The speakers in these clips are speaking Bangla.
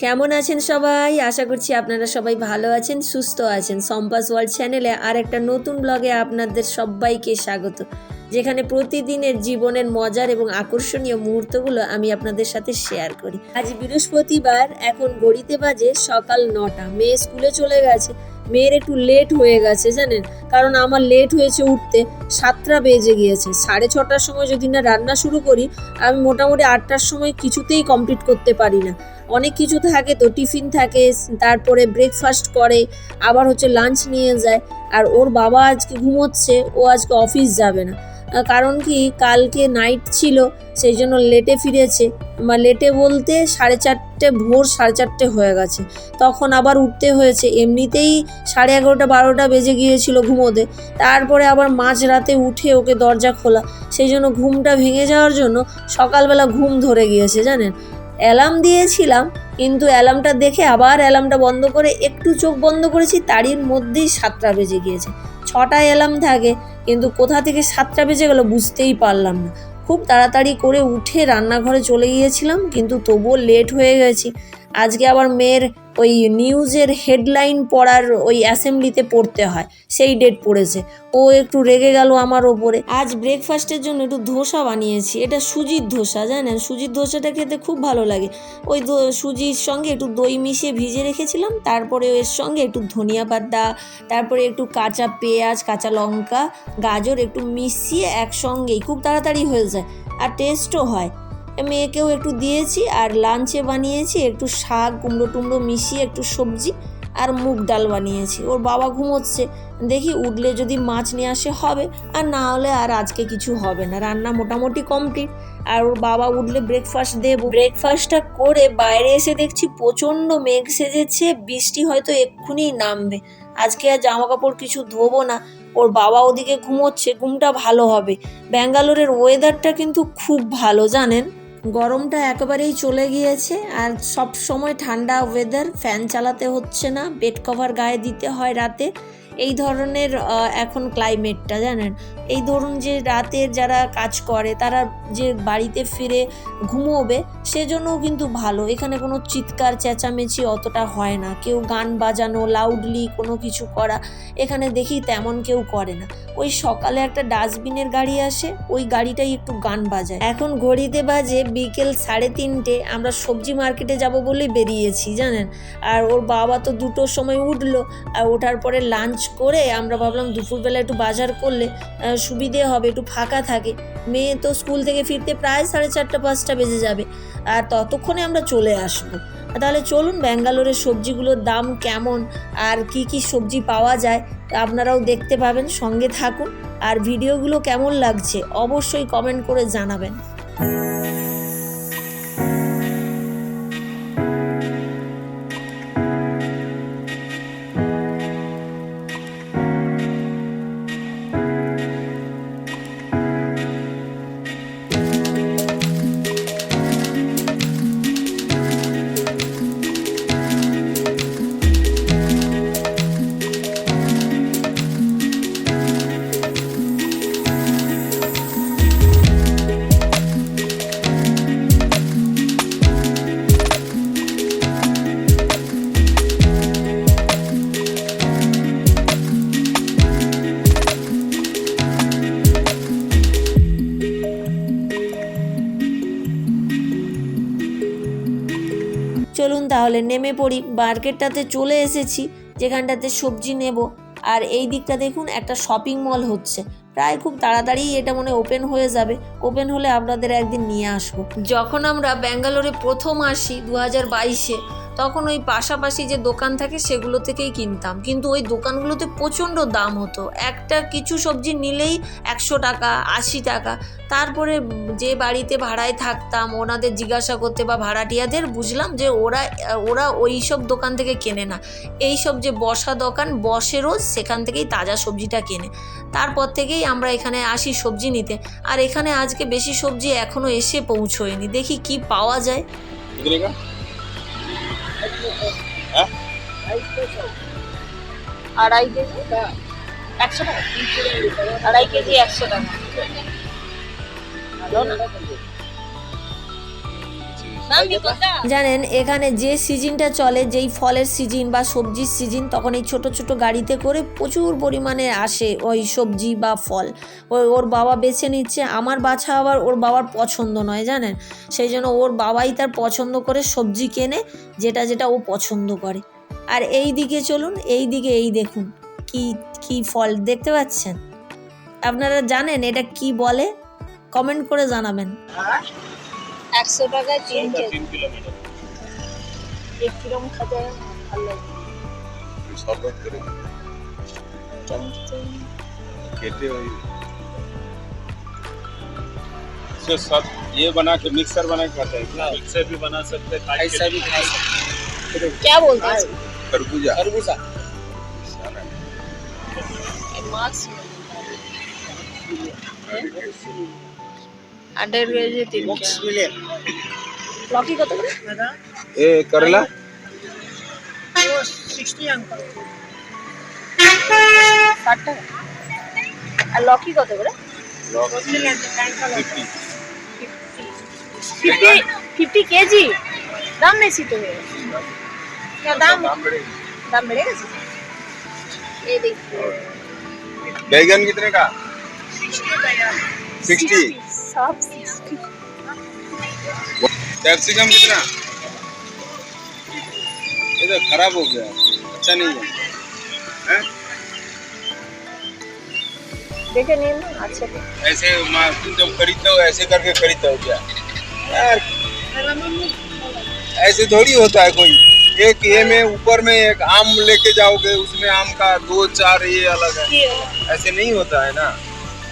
কেমন আছেন সবাই? আশা করছি আপনারা সবাই ভালো আছেন, সুস্থ আছেন। সম্পাস ওয়ার্ল্ড চ্যানেলে আর একটা নতুন ব্লগে আপনাদের সবাইকে স্বাগত। যেখানে প্রতিদিনের জীবনের মজার এবং আকর্ষণীয় মুহূর্তগুলো আমি আপনাদের সাথে শেয়ার করি। আজ বৃহস্পতিবার, এখন গড়িতে বাজে সকাল নটা। মেয়ে স্কুলে চলে গেছে। মেয়ের একটু লেট হয়ে গেছে জানেন। কারণ আমার লেট হয়েছে উঠতে, সাতটা বেজে গিয়েছে। সাড়ে ছটার সময় যদি না রান্না শুরু করি, আমি মোটামুটি আটটার সময় কিছুতেই কমপ্লিট করতে পারি না। অনেক কিছু থাকে তো, টিফিন থাকে, তারপরে ব্রেকফাস্ট করে, আবার হচ্ছে লাঞ্চ নিয়ে যায়। আর ওর বাবা আজকে ঘুমোচ্ছে, ও আজকে অফিস যাবে না। কারণ কি, কালকে নাইট ছিল, সেই জন্য লেটে ফিরেছে। বা লেটে বলতে সাড়ে চারটে, ভোর সাড়ে চারটে হয়ে গেছে। তখন আবার উঠতে হয়েছে। এমনিতেই সাড়ে এগারোটা, বারোটা বেজে গিয়েছিল ঘুমোতে। তারপরে আবার মাঝ রাতে উঠে ওকে দরজা খোলা। সেই জন্য ঘুমটা ভেঙে যাওয়ার জন্য সকালবেলা ঘুম ধরে গিয়েছে, জানেন? অ্যালার্ম দিয়েছিলাম, কিন্তু অ্যালার্মটা দেখে আবার অ্যালার্মটা বন্ধ করে একটু চোখ বন্ধ করেছি, তারই মধ্যেই সাতটা বেজে গিয়েছে। ছটায় এলাম থাকে, কিন্তু কোথা থেকে সাতটা বেজে গেল বুঝতেই পারলাম না। খুব তাড়াতাড়ি করে উঠে রান্নাঘরে চলে গিয়েছিলাম, কিন্তু তবুও লেট হয়ে গেছি। আজকে আবার মেয়ের ওই নিউজের হেডলাইন পড়ার ওই অ্যাসেম্বলিতে পড়তে হয়, সেই ডেট পড়েছে। ও একটু রেগে গেল আমার ওপরে। আজ ব্রেকফাস্টের জন্য একটু ধোসা বানিয়েছি, এটা সুজির ধোসা, জানেন? সুজির ধোসাটা খেতে খুব ভালো লাগে। ওই সুজির সঙ্গে একটু দই মিশিয়ে ভিজে রেখেছিলাম, তারপরে এর সঙ্গে একটু ধনিয়া পাতা, তারপরে একটু কাঁচা পেঁয়াজ, কাঁচা লঙ্কা, গাজর একটু মিশিয়ে একসঙ্গেই, খুব তাড়াতাড়ি হয়ে যায়, আর টেস্টও হয়। মেয়েকেও একটু দিয়েছি আর লাঞ্চে বানিয়েছি, একটু শাক, কুমড়ো টুমড়ো মিশিয়ে একটু সবজি আর মুগ ডাল বানিয়েছি। ওর বাবা ঘুমোচ্ছে, দেখি উঠলে যদি মাছ নিয়ে আসে হবে, আর না হলে আর আজকে কিছু হবে না। রান্না মোটামুটি কমপ্লিট আর ওর বাবা উঠলে ব্রেকফাস্ট দেবো। ব্রেকফাস্টটা করে বাইরে এসে দেখছি প্রচণ্ড মেঘ সেজেছে, বৃষ্টি হয়তো এক্ষুনি নামবে। আজকে আর জামা কাপড় কিছু ধোবো না। ওর বাবা ওদিকে ঘুমোচ্ছে, ঘুমটা ভালো হবে। ব্যাঙ্গালোরের ওয়েদারটা কিন্তু খুব ভালো, জানেন? গরমটা একেবারেই চলে গিয়েছে আর সব সময় ঠান্ডা ওয়েদার ফ্যান চালাতে হচ্ছে না বেড কভার গায়ে দিতে হয় রাতে। এই ধরনের এখন ক্লাইমেটটা জানেন? এই ধরুন যে রাতের যারা কাজ করে, তারা যে বাড়িতে ফিরে ঘুমোবে, সেজন্যও কিন্তু ভালো। এখানে কোনো চিৎকার, চেঁচামেচি অতটা হয় না। কেউ গান বাজানো লাউডলি কোনো কিছু করা, এখানে দেখি তেমন কেউ করে না। ওই সকালে একটা ডাস্টবিনের গাড়ি আসে, ওই গাড়িটাই একটু গান বাজায়। এখন ঘড়িতে বাজে বিকেল সাড়ে তিনটে, আমরা সবজি মার্কেটে যাব বলে বেরিয়েছি, জানেন? আর ওর বাবা তো দুটোর সময় উঠল, আর ওঠার পরে লাঞ্চ করে আমরা ভাবলাম দুপুরবেলা একটু বাজার করলে সুবিধে হবে, একটু ফাঁকা থাকে। মেয়ে তো স্কুল থেকে ফিরতে প্রায় সাড়ে চারটা, পাঁচটা বেজে যাবে। আর ততক্ষণে আমরা চলে আসব। তাহলে চলুন ব্যাঙ্গালোরের সবজিগুলোর দাম কেমন, আর কি কি সবজি পাওয়া যায়, আপনারাও দেখতে পাবেন, সঙ্গে থাকুন। আর ভিডিওগুলো কেমন লাগছে, অবশ্যই কমেন্ট করে জানাবেন। তাহলে নেমে পড়ি, মার্কেটটাতে চলে এসেছি, যেখানটাতে সবজি নেব। আর এই দিকটা দেখুন, একটা শপিং মল হচ্ছে। প্রায় খুব তাড়াতাড়ি এটা মনে ওপেন হয়ে যাবে। ওপেন হলে আপনাদের একদিন নিয়ে আসব। যখন আমরা ব্যাঙ্গালোরে প্রথম আসি দু হাজার বাইশে তখন ওই পাশাপাশি যে দোকান থাকে সেগুলো থেকেই কিনতাম। কিন্তু ওই দোকানগুলোতে প্রচণ্ড দাম হতো। একটা কিছু সবজি নিলেই একশো টাকা, আশি টাকা। তারপরে যে বাড়িতে ভাড়ায় থাকতাম, ওনাদের জিজ্ঞাসা করতে বা ভাড়াটিয়াদের বুঝলাম যে ওরা ওরা ওই সব দোকান থেকে কেনে না। এই সব যে বসা দোকান, বসেরও সেখান থেকেই তাজা সবজিটা কেনে। তারপর থেকেই আমরা এখানে আসি সবজি নিতে। আর এখানে আজকে বেশি সবজি এখনও এসে পৌঁছোয়নি। দেখি কি পাওয়া যায়। আড়াই কেজি? একশো টাকা। আড়াই কেজি একশো টাকা। কত জানেন, এখানে যে সিজনটা চলে, যেই ফলের সিজন বা সবজির সিজন, তখন এই ছোট ছোট গাড়িতে করে প্রচুর পরিমাণে আসে ওই সবজি বা ফল। ওই ওর বাবা বেছে নিচ্ছে। আমার বাছা আবার ওর বাবার পছন্দ নয়, জানেন? সেই জন্য ওর বাবাই তার পছন্দ করে সবজি কেনে, যেটা যেটা ও পছন্দ করে। আর এই দিকে চলুন এই দিকে এই দেখুন কি কি ফল দেখতে পাচ্ছেন আপনারা জানেন এটা কি বলে কমেন্ট করে জানাবেন একশো টাকায় তিন কেজি তিন কিলোমিটার এক কিরম খাতে ভালো লাগে শরবত করে केटे हुई इसको सब ये बना के मिक्सर बना के खाता है क्या मिक्सर भी बना सकते हैं ऐसा भी खा सकते क्या बोलते हैं खरबूजा खरबूजा মাছ আটের কেজি তিন লকি কত করে ए करला ষাট টাকা আর লকি কত করে फिफ्टी ফিফটি ফিফটি কেজি দাম বেশি তো क्या दाम दाम बढ़ेगा ये देखिए बैगन कितने का सिक्सटी कैप्सिकम कितना ये तो खराब हो गया अच्छा नहीं है, देखे नहीं ऐसे तुम जब खरीदते हो ऐसे करके खरीदते हो क्या ऐसे थोड़ी होता है कोई एक ये में ऊपर में एक आम लेके जाओगे उसमें आम का दो चार ये अलग है কি হলো? ऐसे नहीं होता है ना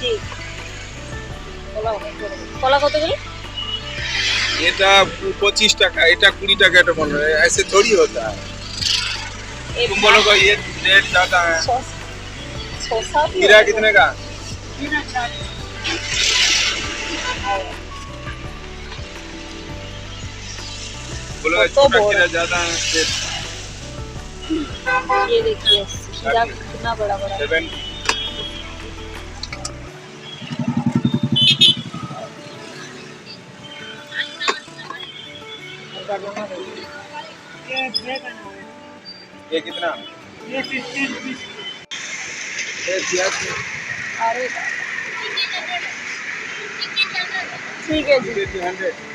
কি কলা কলা কত করে এটা পঁচিশ টাকা এটা কুড়ি টাকা এটা বল रहे हैं ऐसे थोड़ी होता है এই तुम बोलोगे ये रेट ज्यादा है সস শসা কি खीरा कितने का बोलोगे तो छोटा। खीरा ज़्यादा है ये देखिए खीरा कितना बड़ा बड़ा है। सेवन ये कितना? ये प्याज अरे ठीक है जी। ठीक है जी हंड्रेड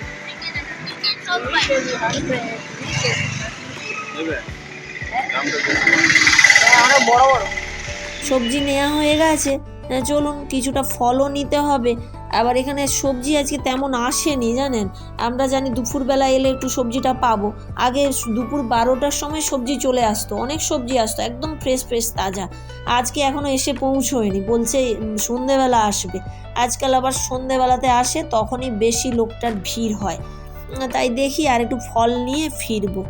সবজি নেওয়া হয়ে গেছে। চলুন কিছুটা ফলও নিতে হবে। আবার এখানে সবজি আজকে তেমন আসেনি জানেন? আমরা জানি দুপুরবেলা এলে একটু সবজিটা পাবো। আগে দুপুর বারোটার সময় সবজি চলে আসতো। অনেক সবজি আসতো একদম ফ্রেশ ফ্রেশ তাজা। আজকে এখনও এসে পৌঁছোয়নি। বলছে সন্ধেবেলা আসবে। আজকাল আবার সন্ধেবেলাতে আসে তখনই বেশি লোকটার ভিড় হয়। তাই দেখি আর একটু ফল নিয়ে ফিরবো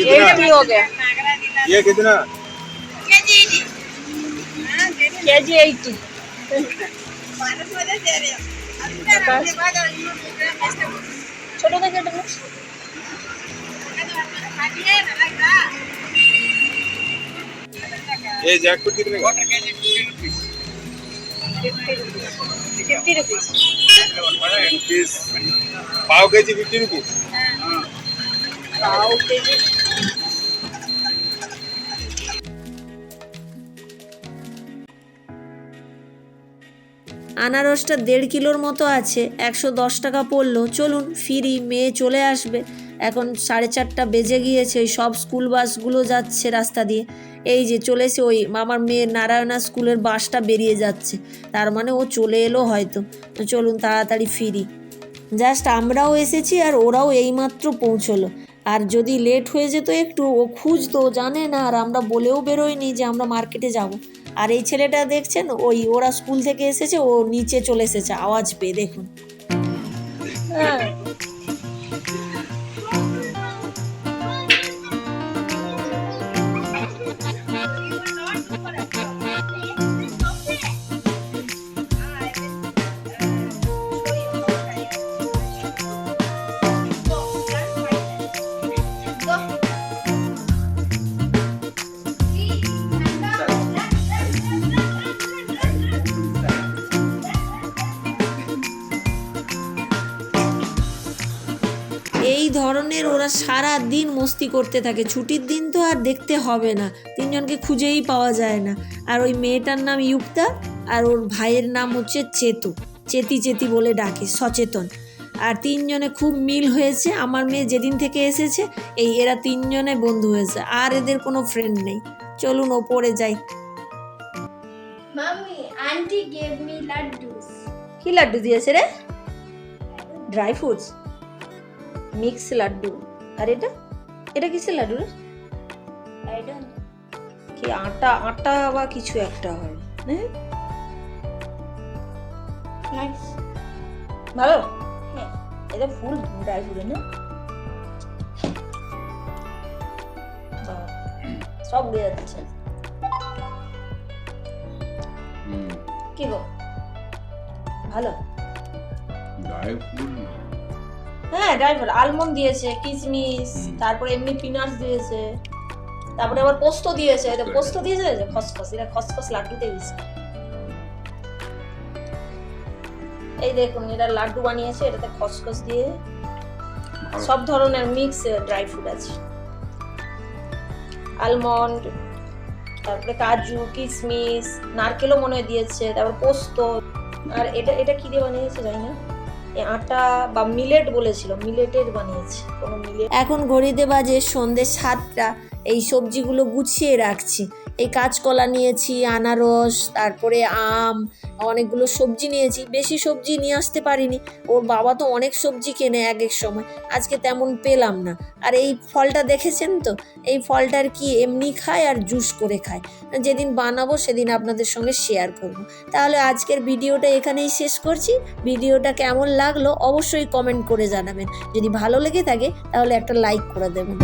ये एक कितना ही हो गया ये कितना के जी एट्टी ছোট থেকে এটা নিন। ये जैकफ्रूट कितने का फिफ्टी रुपीज रुपीस पाव के जी फिफ्टी रुपीस पाव के जी আনারসটা দেড় কিলোর মতো আছে একশো দশ টাকা পড়লো চলুন ফিরি মেয়ে চলে আসবে এখন সাড়ে চারটা বেজে গিয়েছে, ওই সব স্কুল বাসগুলো যাচ্ছে রাস্তা দিয়ে। এই যে চলেছে ওই আমার মেয়ের নারায়ণা স্কুলের বাসটা বেরিয়ে যাচ্ছে। তার মানে ও চলে এলো হয়তো। তো চলুন তাড়াতাড়ি ফিরি। জাস্ট আমরাও এসেছি আর ওরাও এইমাত্র পৌঁছলো। আর যদি লেট হয়ে যেত একটু, ও খুঁজতো, জানে না, আর আমরা বলেও বেরোইনি যে আমরা মার্কেটে যাব। আর এই ছেলেটা দেখছেন, ওই ওরা স্কুল থেকে এসেছে, ও নিচে চলে এসেছে। আওয়াজ পেয়ে দেখুন। হ্যাঁ। ওরা সারা দিন মস্তি করতে থাকে। ছুটির দিন তো আর দেখতে হবে না। তিনজনকে খুঁজেই পাওয়া যায় না। আর ওই মেয়েটার নাম ইউক্তা আর ওর ভাইয়ের নাম হচ্ছে চেতু। চেতি চেতি বলে ডাকে সচেতন। আর তিনজনে খুব মিল হয়েছে। আমার মেয়ে যেদিন থেকে এসেছে এই এরা তিনজনে বন্ধু হয়েছে। আর এদের কোনো ফ্রেন্ড নেই। চলুন ওপরে যাই। Mommy, auntie gave me laddus. কি লাড্ডু দিয়েছে রে? Dry fruits mix laddu. আর এটা? এটা কিসের লাডু কি আটা? আটা বা কিছু একটা হয় হ্যাঁ? ভালো? হ্যাঁ। এটা ফুল ড্রাই ফুলে না? সব উড়ে যাচ্ছে। কি গো? ভালো? ড্রাই ফুল হ্যাঁ ড্রাই ফ্রুট আলমন্ড দিয়েছে কিশমিশ তারপরে এমনি পিনাটস দিয়েছে তারপরে আবার পোস্ত দিয়েছে এটা পোস্ত দিয়েছে যে খসখস এটা খসখস লাড্ডুতে দিয়েছে এই দেখুন এটা লাড্ডু বানিয়েছে এটাতে খসখস দিয়ে সব ধরনের মিক্স ড্রাই ফ্রুট আছে। আলমন্ড তারপরে কাজু কিশমিশ নারকেলও মনে হয় দিয়েছে তারপর পোস্ত আর এটা এটা কি দিয়ে বানিয়েছে জানি না। আটা বা মিলেট বলেছিল মিলেটের বানিয়েছি। কোনো মিলেট এখন ঘড়িতে বাজে সন্ধ্যে সাতটা, এই সবজিগুলো গুছিয়ে রাখছি। এই কাঁচকলা নিয়েছি, আনারস, তারপরে আম অনেকগুলো সবজি নিয়েছি, বেশি সবজি নিয়ে আসতে পারিনি। ওর বাবা তো অনেক সবজি কেনে এক এক সময়, আজকে তেমন পেলাম না। আর এই ফলটা দেখেছেন তো? এই ফলটার কি এমনি খায় আর জুস করে খায়? যেদিন বানাবো সেদিন আপনাদের সঙ্গে শেয়ার করব। তাহলে আজকের ভিডিওটা এখানেই শেষ করছি। ভিডিওটা কেমন লাগল অবশ্যই কমেন্ট করে জানাবেন। যদি ভালো লেগে থাকে তাহলে একটা লাইক করে দেবেন।